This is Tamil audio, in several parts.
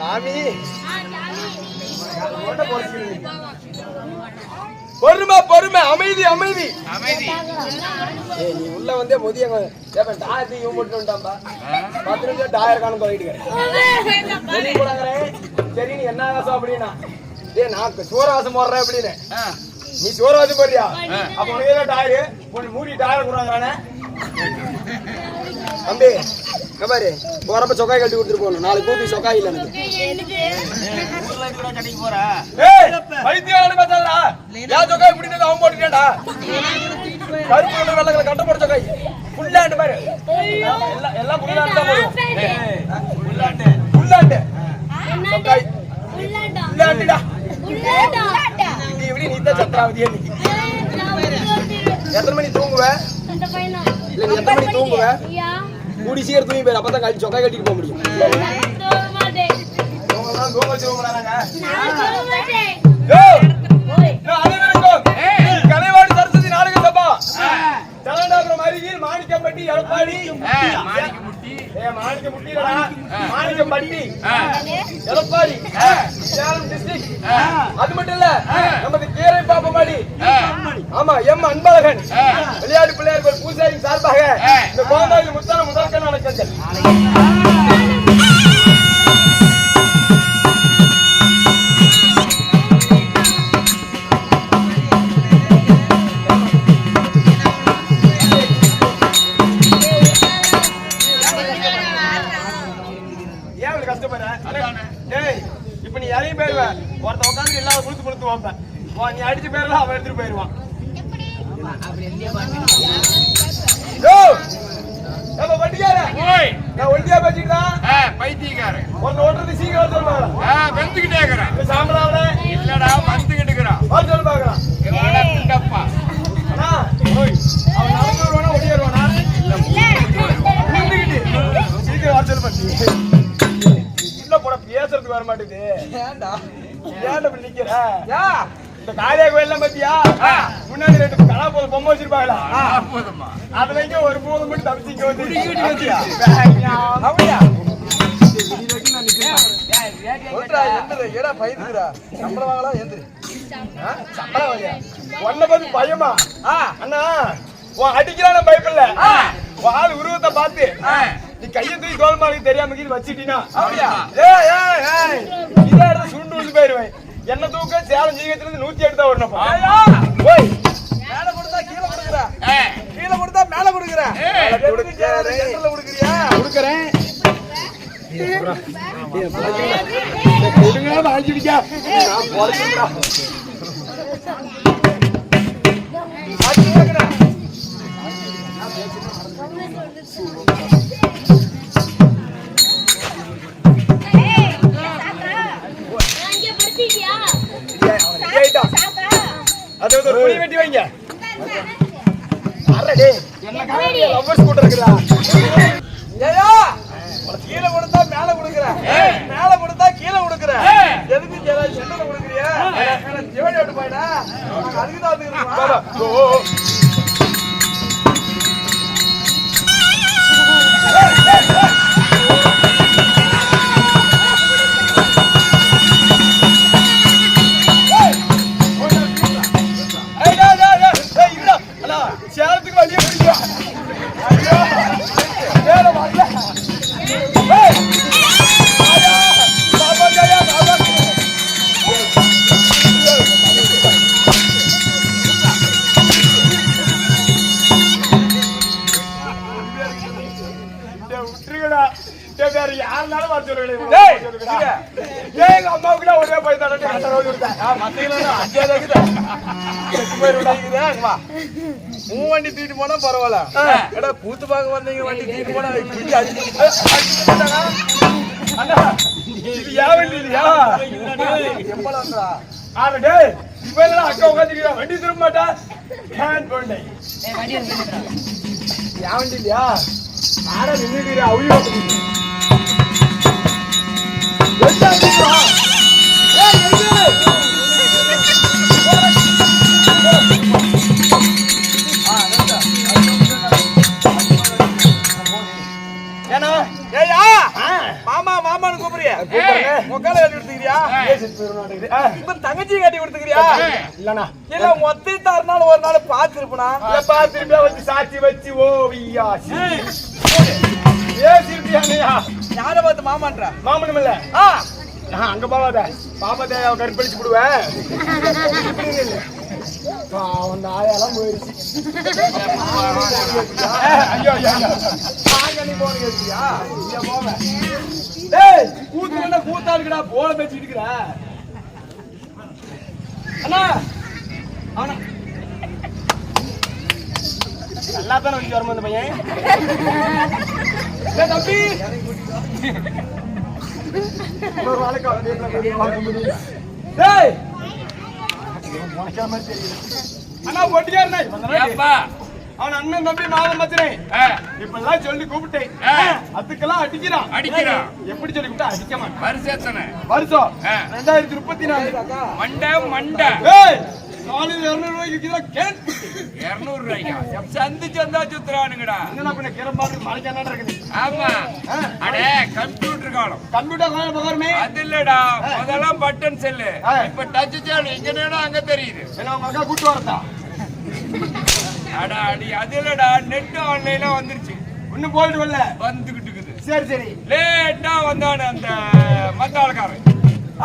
சாமி. பொறுமை பொறுமை அமைதி அமைதி. அமைதி. ஏய் நீ உள்ள வந்தே முதியங்க ஏப்ப டாயத்தை இவன் போட்டு வந்துட்டான்பா. பத்து நிமிஷம் டாயர் காண சொல்லிட்டு வெளியே போடாங்கறே சரி நீ என்ன ஆசை அப்படின்னா? ஏய் நான் சோறாசம் போடுறேன் அப்படின்னு. நீ சோறாசம் போடுறியா? அப்ப உனக்கு டாயரு மூடி டாயர் கொடுறாங்கறானே தம்பி பாரு. போறப்ப சொக்காய் கட்டி கொடுத்துட்டு போகணும். நாளைக்கு கூட்டி சொக்காய் இல்லை எனக்கு. யா சொக்காய் ஃபுல்லாண்டு பாரு. எல்லாம் போடுவோம் உள்ளாட்டு ஃபுல்லாண்டு சொக்காய். ஃபுல்லாண்டுடா நீ எப்படி நீ தான் சத்ராவதியே இன்னைக்கு? எத்தனை மணி தூங்குவ? இல்ல நீ எத்தனை மணி தூங்குவ? கூடி சீக்கிரம் தூங்கி போயிரு அப்பதான் கட்டி சொக்காய் கட்டிட்டு போக முடியும் கலைவாணி சரஸ்வதி நாடக சபா தலண்டாபுரம் அருகில் மாணிக்கம்பட்டி எடப்பாடி மாணிக்க மாணிக்க முட்டிடா மாணிக்கம்பட்டி ஆ, எடப்பாடி சேலம் டிஸ்ட்ரிக்ட் அது மட்டும் இல்ல நமது கீரை பாப்பமாடி. ஆமா எம் அன்பழகன். விளையாட்டு பிள்ளையார்கள் பூசாரி சார்பாக. இந்த கோமாளி முத்தான கஷ்டப்படுற? டேய் இப்ப நீ இறங்கி போயிருவ. ஒருத்த உட்காந்து எல்லாரும் குளுத்து குளுத்து வைப்பேன் உன் நீ அடிச்சு போயிடலாம் அவன் எடுத்துட்டு போயிருவான். நம்ம வண்டிக்கார ஓய். நான் ஒண்டியா பேசிக்கிட்டா? ஆ, பைத்தியக்காரன். ஒன்னு ஓட்டுறது சீக்கிரம் சொல்லுவாங்க ஆ, வெந்துக்கிட்டே இருக்கிறான். சாம்பலாவில? இல்லடா வந்துகிட்டு இருக்கிறான். சொல்லு பாக்கலாம் ஓய் அவன் நடந்து வருவானா ஒடியா வருவானா? நின்னுக்கிட்டு. சீக்கிரம் வர சொல்லு பாட்டி உள்ள போட பேசுறதுக்கு வர மாட்டேங்குது. ஏன்டா? ஏன்டா இப்படி நிக்கிற? இந்த காளியா கோயில்லாம் பாத்தியா. முன்னாடி ரெண்டு கலா போத பொம்மை வச்சிருப்பாங்களா? அதுல இங்க ஒரு மூணு சம்பளம் வரியா? உன்னை பார்த்து பயமா? அண்ணா உன் அடிக்கிறான பயப்பில்ல உன் ஆள் உருவத்தை பார்த்து நீ கையை தூக்கி தோல் மாதிரி தெரியாம கீழ வச்சிட்டீனா அப்படியா? ஏய் ஏய் ஏய் இதே இடத்துல சுண்டு வந்து போயிருவேன். என்ன தூக்க சேலம் ஜீகத்துல இருந்து நூத்தி எட்டு தான் வரணும் ஓய் மேல கொடுத்தா கீழே கொடுக்குற ஆ, கீழே கொடுத்தா மேல கொடுக்குற ஏய். சென்டர்ல கொடுக்குறியா கொடுக்குறேன் கொடுங்க வாங்கிடிக்கா நான் பொழைச்சிட்டா அது ஒரு குழி வெட்டி வைங்க கீழே கொடுத்தா மேல கொடுக்குற. மேல கொடுத்தா கீழே கொடுக்குற. எதுக்கு சென்டர்ல கொடுக்குறியா? ஜிவடி விட்டு போயிடா. அதுக்கு தான் வந்துக்கிறோம் யாருனாலும் வர சொல்லுங்கடா. டேய், எங்க அம்மாவுக்குலாம் ஒரே பையன் தானே. உன் வண்டி தூக்கிட்டு போனா பரவாயில்ல. எடா கூத்து பார்க்க வந்தீங்க வண்டி தூக்கிட்டு போனா பிடி அடிச்சு என் வண்டி இல்லையா? எப்பலாம்டா ஆனா டேய், என்னடா அக்கா உட்கார்ந்திருக்கிறா? வண்டி திரும்ப மாட்டா? வண்டி இல்லையா? ஆனா அவுளி தங்கச்சி கட்டி கொடுத்துக்கிறியா? இல்லண்ணா. இல்ல மொத்த நாள் ஒரு நாள் பாத்துருப்பனா எப்பா திரும்பியா வச்சு சாட்சி வச்சு ஓவியா ஏ சிரிப்பியாங்கய்யா. யார பார்த்து மாமான்ற? மாமனும் இல்ல ஆ, அங்க போவாத பாப்பத்தை கற்பழிச்சு விடுவேன் அந்த ஆயாலாம் போயிருச்சு. ஐயோ ஐயோ ஐயோ. வாங்க நீ போன கேட்டியா இங்க போவ. டேய் கூத்து கூத்தா இருக்குடா? போல பேசிட்டு இருக்கிற. அண்ணா. அவனா நல்லா தானே வச்சு வரும்போது இந்த பையன்? தம்பி. அண்ணா ஒட்டியாருண்ணே ஏப்பா? அவன் அண்ணன் தம்பி மாதம் மச்சனே. இப்பெல்லாம் சொல்லி கூப்பிட்டேன். அதுக்கெல்லாம் அடிக்கிறான். அடிக்கிறான். எப்படி சொல்லி கூப்பிட்டா? அடிக்க மாட்டான். வருஷம் ஆ. ரெண்டாயிரத்தி முப்பத்தி நாலு. மண்டை மண்டை. காலையில் இருநூறு ரூபாய்க்கு விற்கிறா கேட்டு இருநூறு ரூபாய்க்கா? சந்து சந்தா சுத்துறானுங்கடா. என்ன பண்ண கிரம்பாடு மலைக்கு என்ன இருக்குது. ஆமா. அடே கம்ப்யூட்டர் காலம். கம்ப்யூட்டர் காலம் பகாரமே. அது இல்லடா. முதல்லாம் பட்டன் செல்லு. இப்ப டச் சேனல் இங்க நேரம் அங்க தெரியுது. என்ன உங்க அக்கா கூட்டு வரதா அடா அடி. அது இல்லடா. நெட் ஆன்லைன்ல வந்துருச்சு. ஒன்னும் போயிட்டு வரல வந்துகிட்டு இருக்குது. சரி சரி. லேட்டா வந்தானே அந்த மத்தாளக்காரன்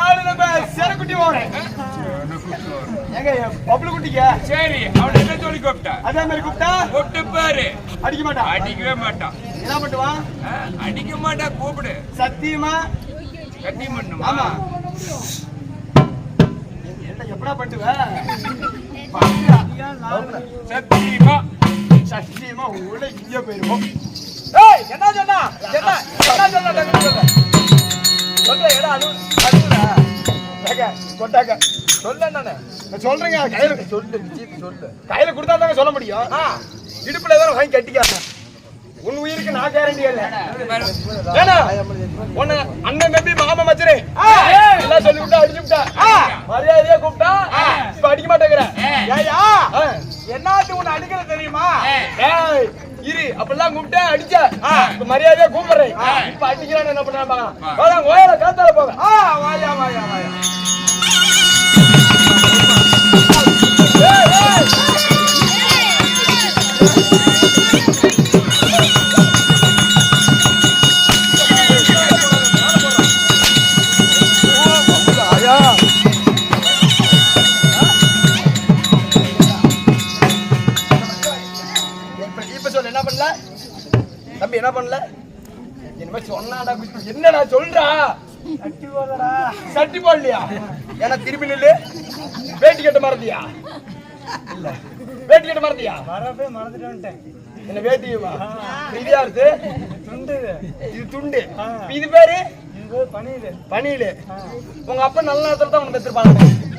ஆளு நம்ம செரக்குட்டி ஓரேன் எங்க பப்ளு குட்டிக்க? சரி அவன் என்ன சொல்லி கூப்பிட்டா? அதே மாதிரி கூப்பிட்டா? கூப்பிட்டு பாரு. அடிக்க மாட்டான் அடிக்கவே மாட்டான் என்ன பண்ணுவான் அடிக்க மாட்டா கூப்பிடு. சத்தியமா? கட்டி பண்ணுமா? ஆமா. என்ன எப்படா பண்ணுவ. சத்தியமா? சத்தியமா உள்ள இங்க போயிருவோம். ஏய் என்ன சொன்னா? என்ன? என்ன சொன்னா. சொல்ற இடம் அதுடா ஏங்க, கொட்டாக்க சொல்ல நானு நான் சொல்றேங்க கையில சொல்லு நிச்சயத்து சொல்லு. கையில கொடுத்தா தாங்க சொல்ல முடியும். இடுப்புல தானே வாங்கி கட்டிக்காம உன் உயிருக்கு நான் கேரண்டி இல்ல. ஏன்னா உன்னை அண்ணன் தம்பி மாமா மச்சரே எல்லாம் சொல்லி விட்டா அடிச்சு விட்டா மரியாதையா கூப்பிட்டா? இப்ப அடிக்க மாட்டேங்கிற. ஏயா ஆ. என்னாச்சு உன்னை அடிக்கல தெரியுமா? ஏய், இரு அப்பெல்லாம் கூப்பிட்டேன் அடிச்ச. இப்ப மரியாதையா கூப்பிடுறேன் இப்ப அடிக்கிறான்னு என்ன பண்ணா பாக்கலாம் கோயில காத்தால போக வாயா வாயா வாயா. என்ன பண்ணல? என்னமே சொன்னாடா. என்னடா சொல்றா? சட்டி போடலடா. சட்டி போடலையா? ஏன்னா திரும்பி நில்லு. வேட்டி கட்ட மறந்தியா? இல்ல. வேட்டி கட்ட மறந்தியா? வரவே மறந்துட்டு வந்துட்டேன். என்ன வேட்டியுமா? இது யாருது துண்டு இது. துண்டு. இது பேரு? பணியுது பனியில உங்க அப்பா நல்ல நேரத்துல தான் உனக்கு பெற்றிருப்பாங்க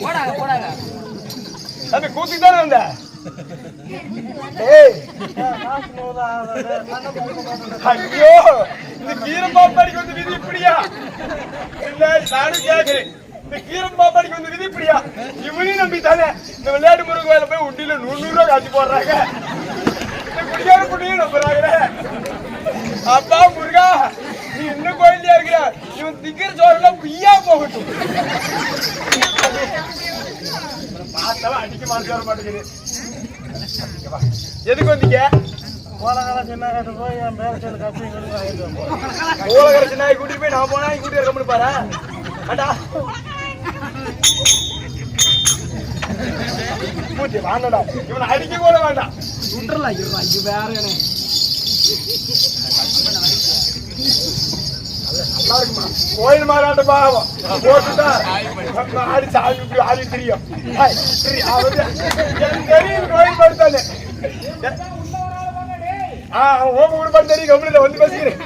போடாங்க போடாங்க. தம்பி கூத்துக்கு தானே வந்த? ஐயோ இந்த கீரம் பாப்பாடிக்கு வந்து விதி இப்படியா? இல்ல நானும் கேக்குறேன் இந்த கீரம் பாப்பாடிக்கு வந்து விதி இப்படியா? இவனையும் நம்பி தானே இந்த விளையாட்டு முருகன் போய் உண்டியில நூறு நூறு ரூபா காட்சி போடுறாங்க. குடியும் நம்புறாங்களே அப்பா முருகா நீ இன்னும் கோயிலையா இருக்கிற இவன் திக்கிற சோறுலாம் பிய்யா போகட்டும். பார்த்தவன் அடிக்க மாட்டு வர மாட்டேங்குது. எதுக்கு வந்தீங்க? ஓலகரசி நாய் கூட்டிட்டு போய் நான் போனா கூட்டி இருக்க பாரு. அடா. மூச்சு வாங்கடா. இவனை அடிக்க கூட வேண்டாம். சுண்டரலாம் இருடா இது வேற என்ன? நல்லா இருக்குமா கோயில் மாறாட்ட பாவம் போட்டுட்டா ஆடி சாமி ஆடி தெரியும். தெரியும் கோயில் படுத்தானே. ஆ ஓம கூட படுத்து தெரியும் கம்பெனில வந்து பேசுகிறேன்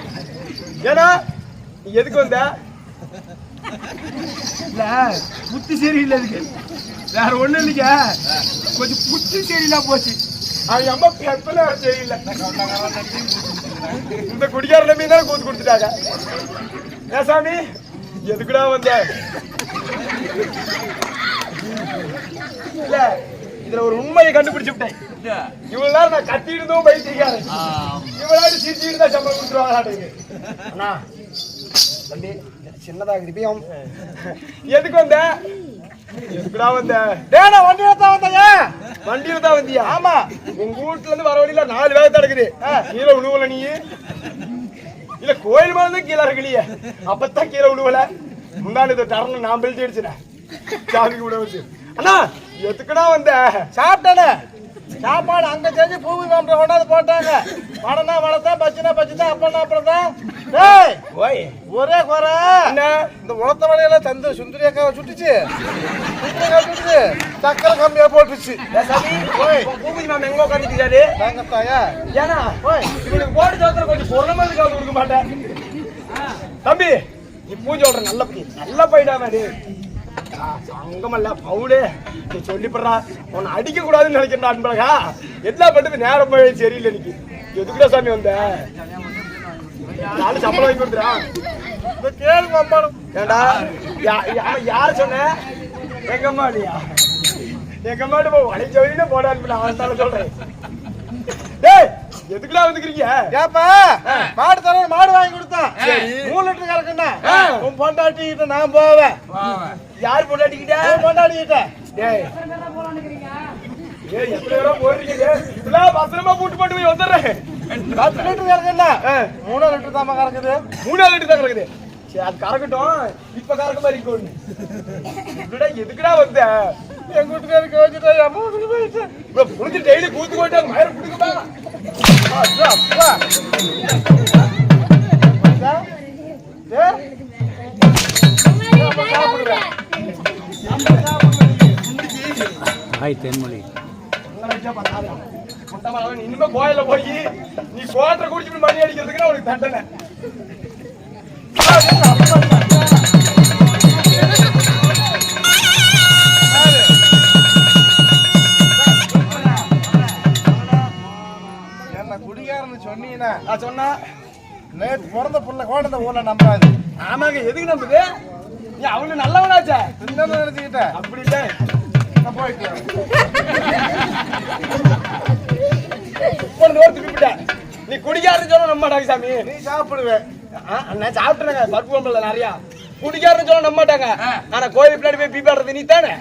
ஏன்னா நீ எதுக்கு வந்த? இல்ல புத்தி சரியில்லை இருக்கு வேற ஒண்ணு இல்லைங்க கொஞ்சம் புத்தி சரியில்லாம போச்சு. அவன் அம்மா பெப்பல சரியில்லை இந்த குடிகார நம்பி தான் கூத்து கொடுத்துட்டாங்க ஏன் சாமி எதுக்குடா வந்த இல்ல இதுல ஒரு உண்மையை கண்டுபிடிச்சு விட்டேன் இவ்வளவு நேரம் நான் கத்திட்டு இருந்தும் பைத்திருக்காரு இவ்வளவு சிரிச்சுட்டு தான் சம்பளம் கொடுத்துருவாங்க அண்ணா தம்பி சின்னதா கிருப்பியம் எதுக்கு வந்த எதுக்குடா வந்த? டேய் நான் வண்டியில தான் வந்தேங்க வண்டியில தான் வந்தியா? ஆமா. உங்க வீட்டுல இருந்து வர வழியில நாலு வேலை நடக்குது கீழே விழுவல நீ? இல்ல கோயில் மேல தான் கீழே இருக்கலையே அப்பதான் கீழே விழுவல முன்னாடி இந்த டர்னு நான் பெல்ட் அடிச்சுனேன் சாமிக்கு விட வச்சு. அண்ணா எதுக்குடா வந்த? சாப்பிட்டானே. சாப்பாடு அங்க செஞ்சு பூவி மாம்பழம் கொண்டாந்து போட்டாங்க. வடனா வளர்த்தா பச்சுனா பச்சுதான் அப்பனா அப்புறம் தான் ஓய். ஒரே குறை. இந்த உளத்த வலையில தந்து சுந்தரி அக்காவை சுட்டுச்சு. சுட்டுச்சு. சக்கரை கம்மியா போட்டுச்சு. பூபதி மாமா எங்க உட்காந்துட்டு தாங்கத்தாயா ஏன்னா ஓய். இவனுக்கு போட்டு சோத்திர கொஞ்சம் பொருளமா இருக்காது கொடுக்க மாட்டேன். தம்பி நீ பூஜை சொல்ற நல்ல பையன். நல்ல பையடாம நீ அங்கமல்ல பவுடே நீ சொல்லிப்படுறா. உன்னை அடிக்க கூடாதுன்னு நினைக்கிறா அன்பழகா. என்ன பண்றது நேரம் போய் சரியில்லை இன்னைக்கு. எதுக்குடா சாமி வந்த? நாலு சம்பளம் வாங்கி கொடுத்துறா கேளுங்க அம்மா. ஏண்டா? யா- யார் சொன்ன? எங்க அம்மா இல்லையா எங்க அம்மாட்டு போ வளைச்ச வழியில போட அனுப்பின அவன் சொல்றேன். டேய் எதுக்குடா வந்துக்கிறீங்க? ஏப்பா மாடு தர மாடு வாங்கி கொடுத்தான். சரி. மூணு லிட்டர் கறக்குண்ணா. ஆ. உன் பொண்டாட்டிக்கிட்ட நான் போவேன். யார் பொண்டாட்டிக்கிட்ட உன் பொண்டாட்டிக்கிட்ட டேய். ஏய் எத்தனை பேரா போறீங்க? இப்படிலாம் பத்திரமா கூட்டு போட்டு போய் வந்துடுறேன். பத்து லிட்டர் கறக்குண்ணா. ஆ. மூணு லிட்டர் தாம்மா கறக்குது. மூணாவது லிட்டர் தான் கிடக்குது சரி அது கறக்கட்டும். இப்ப கறக்க மாதிரி இருக்கணும் இப்படிடா எதுக்குடா வந்த? எங்க வீட்டுக்காருக்கு வச்சுட்டா என் டெய்லி கூத்து போயிட்டு மயிர பிடிக்குமா. வந்தா? டேய், இனிமே கோயில போய் நீ கோட்டரை குடிச்சு மணி அடிக்கிறதுக்கு உனக்கு தண்டனை. சொன்னீங்கன்னா நான் சொன்னா நேற்று பிறந்த புள்ள கூட இந்த ஊர்ல நம்பாது. ஆமாங்க எதுக்கு நம்புது? நீ அவனு நல்லவனாச்சே? தின்னு நினைச்சுக்கிட்டேன். அப்படி இல்லை. நான். ஒரு நீ குடிக்காரன்னு சொல்ல நம்ப மாட்டாங்க சாமி. நீ சாப்பிடுவேன் நான் சாப்பிட்டுறேங்க பருப்பு குழம்புல நிறையா. குடிக்காரன்னு சொல்ல நம்ப மாட்டாங்க ஆனா கோயில் பின்னாடி போய் பீப்பாடுறது நீ தானே?